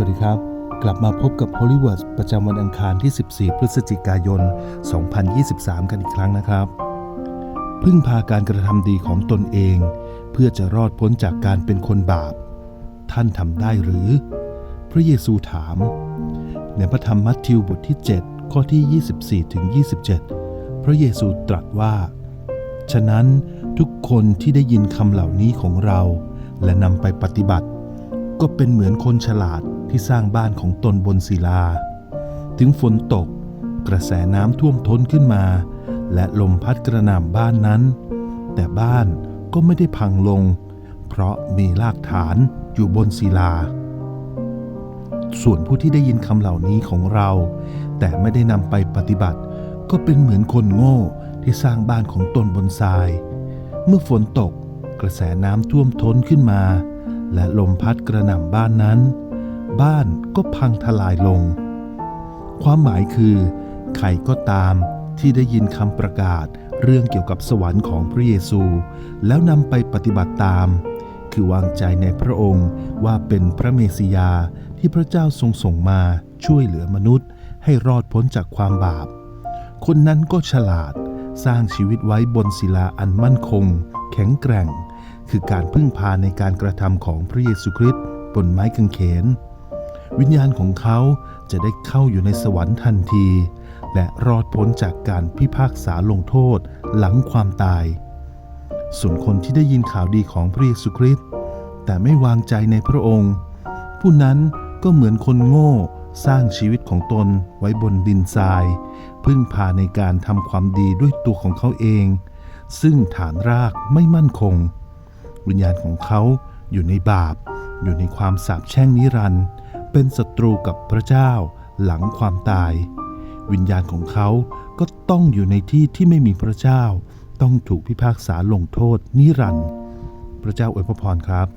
สวัสดีครับ กลับมาพบกับ Hollywood ประจำวันอังคารที่ 14 พฤศจิกายน 2023 กันอีกครั้งนะครับ พึ่งพาการกระทำดีของตนเอง เพื่อจะรอดพ้นจากการเป็นคนบาป ท่านทำได้หรือ พระเยซูถาม ในพระธรรมมัทธิวบทที่ 7 ข้อที่ 24ถึง27 พระเยซูตรัสว่า ฉะนั้นทุกคนที่ได้ยินคำเหล่านี้ของเรา และนำไปปฏิบัติก็เป็นเหมือนคนฉลาด ที่สร้างบ้านของตนบนศิลา ถึงฝนตกกระแสน้ำท่วมท้นขึ้นมา และลมพัดกระหน่ำบ้านนั้น แต่บ้านก็ไม่ได้พังลง เพราะมีรากฐานอยู่บนศิลา ส่วนผู้ที่ได้ยินคำเหล่านี้ของเรา แต่ไม่ได้นำไปปฏิบัติ ก็เป็นเหมือนคนโง่ที่สร้างบ้านของตนบนทราย เมื่อฝนตกกระแสน้ำท่วมท้นขึ้นมา และลมพัดกระหน่ำบ้านนั้น บ้านก็พังทลายลง ความหมายคือ ใครก็ตามที่ได้ยินคำประกาศเรื่องเกี่ยวกับสวรรค์ของพระเยซู แล้วนำไปปฏิบัติตาม คือวางใจในพระองค์ว่าเป็นพระเมสสิยาที่พระเจ้าทรงส่งมาช่วยเหลือมนุษย์ ให้รอดพ้นจากความบาป คนนั้นก็ฉลาดสร้างชีวิตไว้บนศิลาอันมั่นคง แข็งแกร่ง คือการพึ่งพาในการกระทำของพระเยซูคริสต์บนไม้กางเขน วิญญาณของเขาจะได้เข้าอยู่ในสวรรค์ทันที และรอดพ้นจากการพิพากษาลงโทษหลังความตาย ส่วนคนที่ได้ยินข่าวดีของพระเยซูคริสต์แต่ไม่วางใจในพระองค์ ผู้นั้นก็เหมือนคนโง่สร้างชีวิตของตนไว้บนดินทราย พึ่งพาในการทำความดีด้วยตัวของเขาเอง ซึ่งฐานรากไม่มั่นคง วิญญาณของเขาอยู่ในบาป อยู่ในความสาปแช่งนิรันดร์ เป็นศัตรูกับพระเจ้าหลังความตาย วิญญาณของเขาก็ต้องอยู่ในที่ที่ไม่มีพระเจ้า ต้องถูกพิพากษาลงโทษนิรันดร์พระเจ้าอวยพรครับ